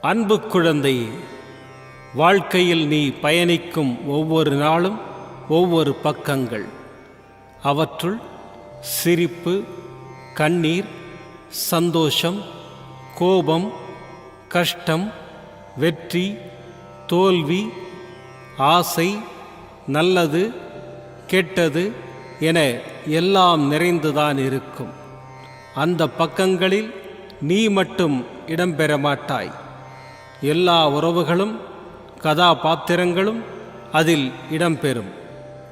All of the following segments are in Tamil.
அன்பு குழந்தை வாழ்க்கையில் நீ பயணிக்கும் ஒவ்வொரு நாளும் ஒவ்வொரு பக்கங்கள். அவற்றுள் சிரிப்பு கண்ணீர் சந்தோஷம் கோபம் கஷ்டம் வெற்றி தோல்வி ஆசை நல்லது கெட்டது என எல்லாம் நிறைந்துதான் இருக்கும். அந்த பக்கங்களில் நீ மட்டும் இடம்பெற மாட்டாய். எல்லா உறவுகளும் கதாபாத்திரங்களும் அதில் இடம்பெறும்.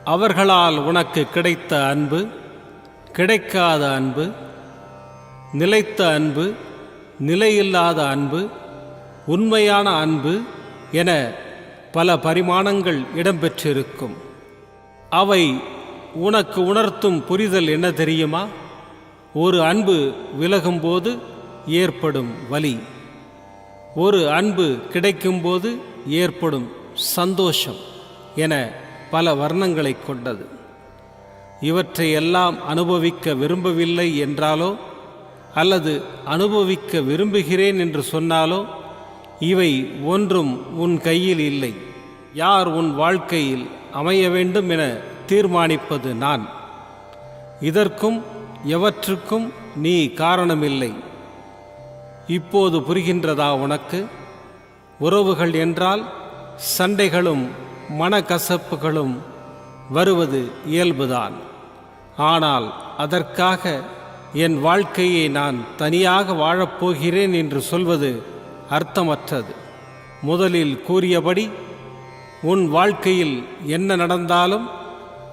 அவர்களால் உனக்கு கிடைத்த அன்பு கிடைக்காத அன்பு நிலைத்த அன்பு நிலையில்லாத அன்பு உண்மையான அன்பு என பல பரிமாணங்கள் இடம்பெற்றிருக்கும். அவை உனக்கு உணர்த்தும் புரிதல் என்ன தெரியுமா? ஒரு அன்பு விலகும்போது ஏற்படும் வலி. ஒரு அன்பு கிடைக்கும்போது ஏற்படும் சந்தோஷம் என பல வர்ணங்களை கொண்டது. இவற்றை எல்லாம் அனுபவிக்க விரும்பவில்லை என்றாலோ அல்லது அனுபவிக்க விரும்புகிறேன் என்று சொன்னாலோ இவை ஒன்றும் உன் கையில் இல்லை. யார் உன் வாழ்க்கையில் அமைய வேண்டும் என தீர்மானிப்பது நான். இதற்கும் எவற்றுக்கும் நீ காரணமில்லை. இப்போது புரிகின்றதா உனக்கு? உறவுகள் என்றால் சண்டைகளும் மனக்கசப்புகளும் வருவது இயல்புதான். ஆனால் அதற்காக என் வாழ்க்கையை நான் தனியாக வாழப்போகிறேன் என்று சொல்வது அர்த்தமற்றது. முதலில் கூறியபடி உன் வாழ்க்கையில் என்ன நடந்தாலும்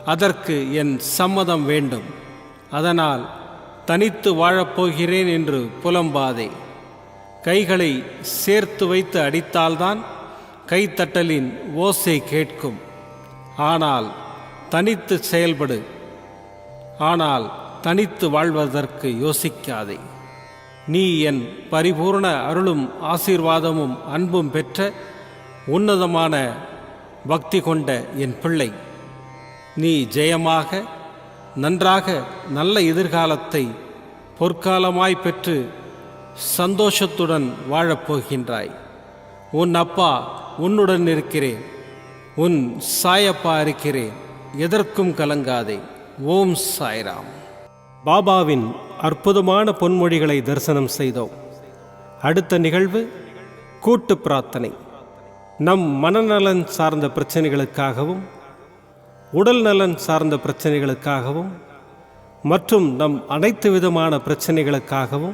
அதற்கு என் சம்மதம் வேண்டும். அதனால் தனித்து வாழப்போகிறேன் என்று புலம்பாதே. கைகளை சேர்த்து வைத்து அடித்தால்தான் கைத்தட்டலின் ஓசை கேட்கும். ஆனால் தனித்து செயல்படு. ஆனால் தனித்து வாழ்வதற்கு யோசிக்காதே. நீ என் பரிபூர்ண அருளும் ஆசீர்வாதமும் அன்பும் பெற்ற உன்னதமான பக்தி கொண்ட என் பிள்ளை. நீ ஜெயமாக நன்றாக நல்ல எதிர்காலத்தை பொற்காலமாய் பெற்று சந்தோஷத்துடன் வாழப்போகின்றாய். உன் அப்பா உன்னுடன் இருக்கிறேன். உன் சாயப்பா இருக்கிறேன். எதற்கும் கலங்காதே. ஓம் சாய்ராம். பாபாவின் அற்புதமான பொன்மொழிகளை தரிசனம் செய்தோம். அடுத்த நிகழ்வு கூட்டு பிரார்த்தனை. நம் மனநலன் சார்ந்த பிரச்சனைகளுக்காகவும் உடல் நலன் சார்ந்த பிரச்சனைகளுக்காகவும் மற்றும் நம் அனைத்து விதமான பிரச்சனைகளுக்காகவும்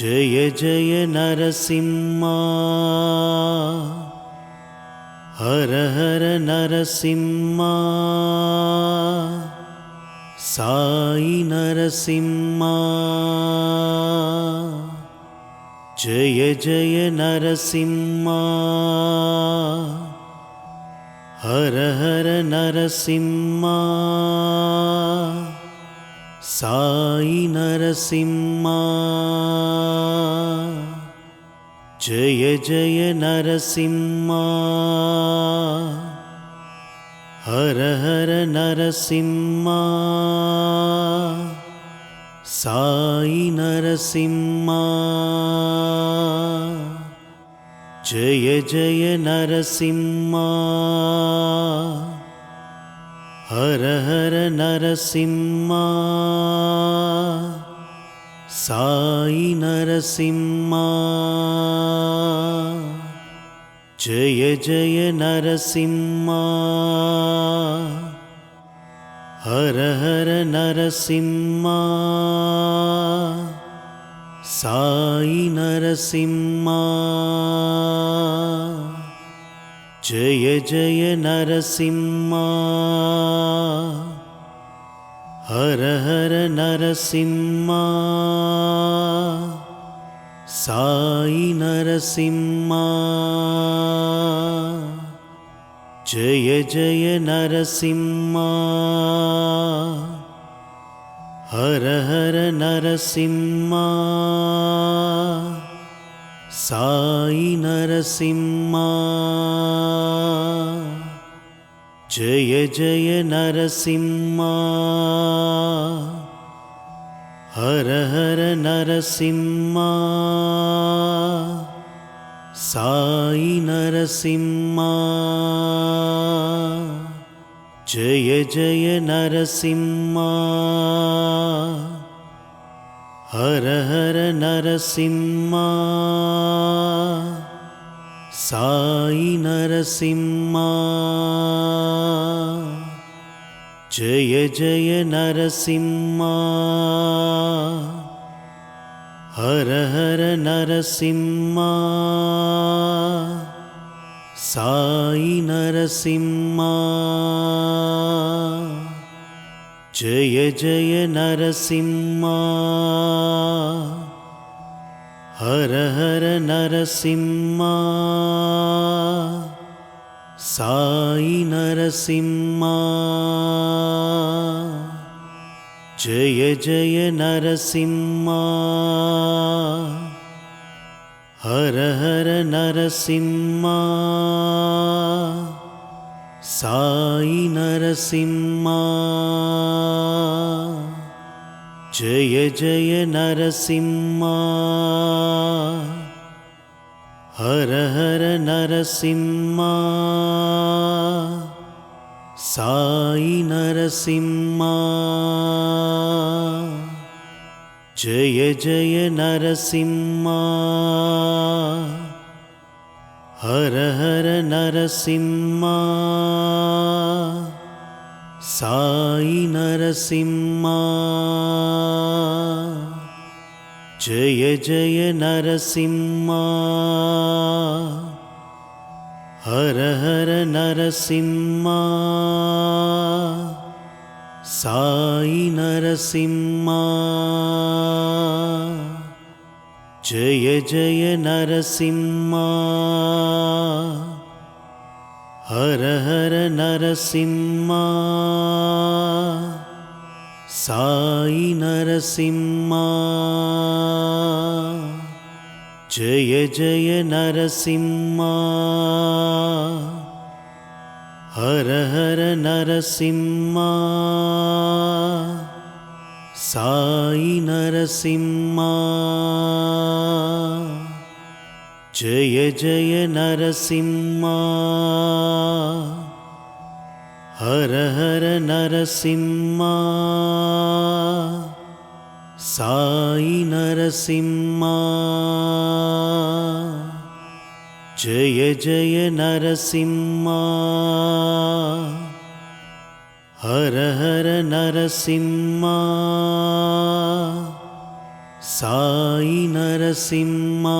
జయ జయ నరసింహా. హర హర నరసింహా. సాయి నరసింహా. జయ జయ నరసింహా. హర హర నరసింహా. साई नरसिंहा जय जय नरसिंहा हर हर नरसिंहा साई नरसिंहा जय जय नरसिंहा హర హర నరసింహ సాయి నరసింహ జయ జయ నరసింహ హర హర నరసింహ సాయి నరసింహ. జయ జయ నరసింహ. హర హర నరసింహ. సాయి నరసింహ. జయ జయ నరసింహ. హర హర నరసింహ. సాయి నరసింహా. జయ జయ నరసింహా. హర హర నరసింహా. సాయి నరసింహా. జయ జయ నరసింహా. हर हर नरसिंहा साई नरसिंहा जय जय नरसिंहा हर हर नरसिंहा साई नरसिंहा జయ జయ నరసింహ. హర హర నరసింహ. సాయి నరసింహ. జయ జయ నరసింహ. హర హర నరసింహ. साई नरसिंहा जय जय नरसिंहा हर हर नरसिंहा साई नरसिंहा जय जय नरसिंहा हर हर नरसिंहा साई नरसिंहा जय जय नरसिंहा हर हर नरसिंहा साई नरसिंहा జయ జయ నరసింహ. హర హర నరసింహ. సాయి నరసింహ. జయ జయ నరసింహ. హర హర నరసింహ. సాయి నరసింహ. జయ జయ నరసింహ. హర హర నరసింహ. సాయి నరసింహ. జయ జయ నరసింహ. हर हर नरसिंहा साई नरसिंहा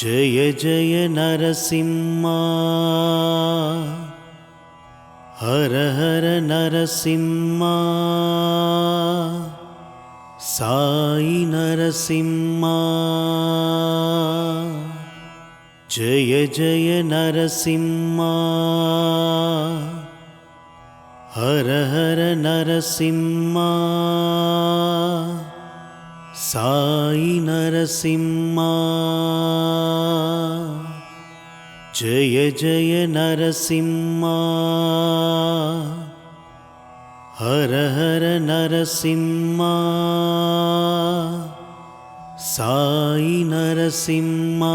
जय जय नरसिंहा हर हर नरसिंहा साई नरसिंहा जय जय नरसिंहा। हर हर नरसिंहा। साई नरसिंहा। जय जय नरसिंहा। हर हर नरसिंहा साई नरसिंहा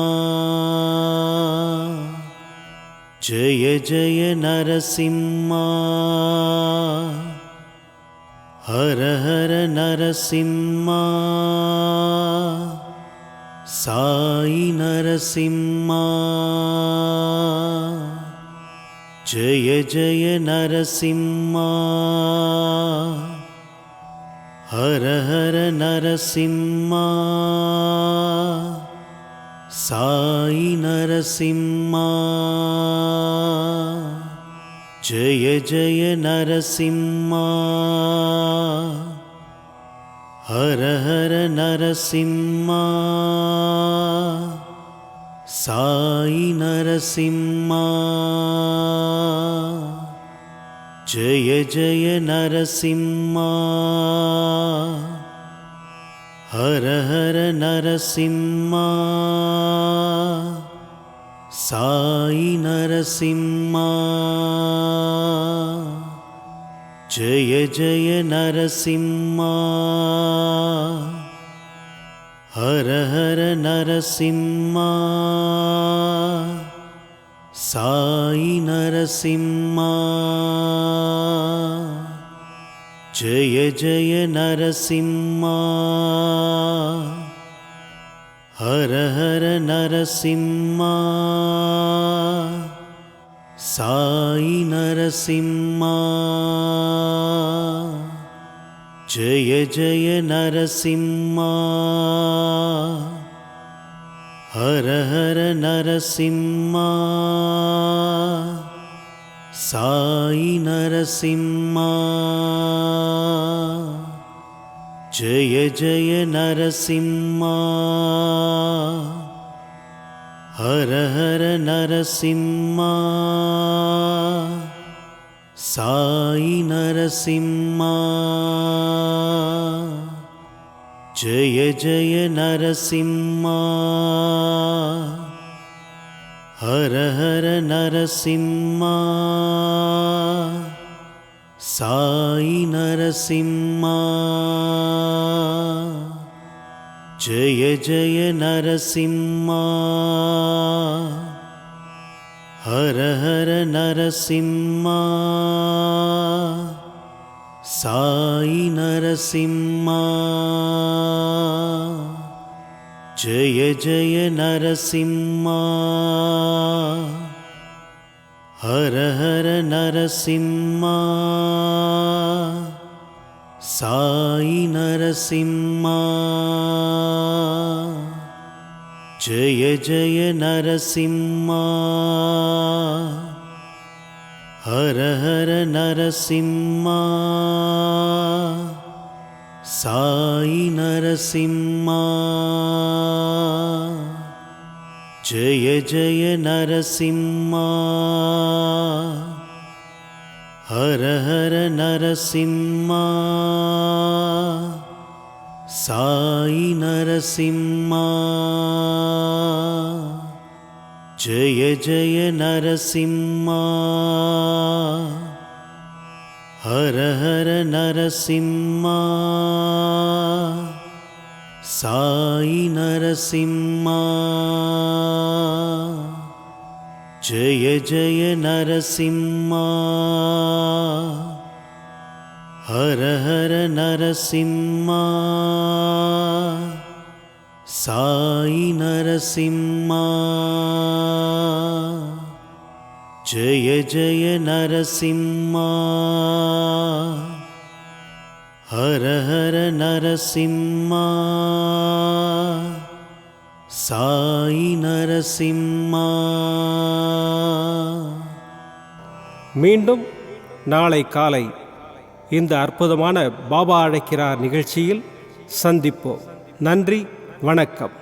जय जय नरसिंहा हर हर नरसिंहा साई नरसिंहा जय जय नरसिंहा हर हर नरसिंहा साई नरसिंहा जय जय नरसिंहा हर हर नरसिंहा साई नरसिंहा జయ జయ నరసింహ. హర హర నరసింహ. సాయి నరసింహ. జయ జయ నరసింహ. హర హర నరసింహ. సాయి నరసింహ. जय जय नरसिंहा। हर हर नरसिंहा। साई नरसिंहा। जय जय नरसिंहा। हर हर नरसिंहा సాయి నరసింహ. జయ జయ నరసింహ. హర హర నరసింహ. సాయి నరసింహ. జయ జయ నరసింహ. हर हर नरसिंहा साई नरसिंहा जय जय नरसिंहा हर हर नरसिंहा साई नरसिंहा जय जय नरसिंहा हर हर नरसिंहा साई नरसिंहा जय जय नरसिंहा हर हर नरसिंहा సాయి నరసింహ. జయ జయ నరసింహ. హర హర నరసింహ. సాయి నరసింహ. జయ జయ నరసింహ. हर हर नरसिंहा साई नरसिंहा जय जय नरसिंहा हर हर नरसिंहा साई नरसिंहा ஜெய ஜெய நரசிம்மா. ஹர ஹர நரசிம்மா. சாய் நரசிம்மா. மீண்டும் நாளை காலை இந்த அற்புதமான பாபா அழைக்கிறார் நிகழ்ச்சியில் சந்திப்போம். நன்றி வணக்கம்.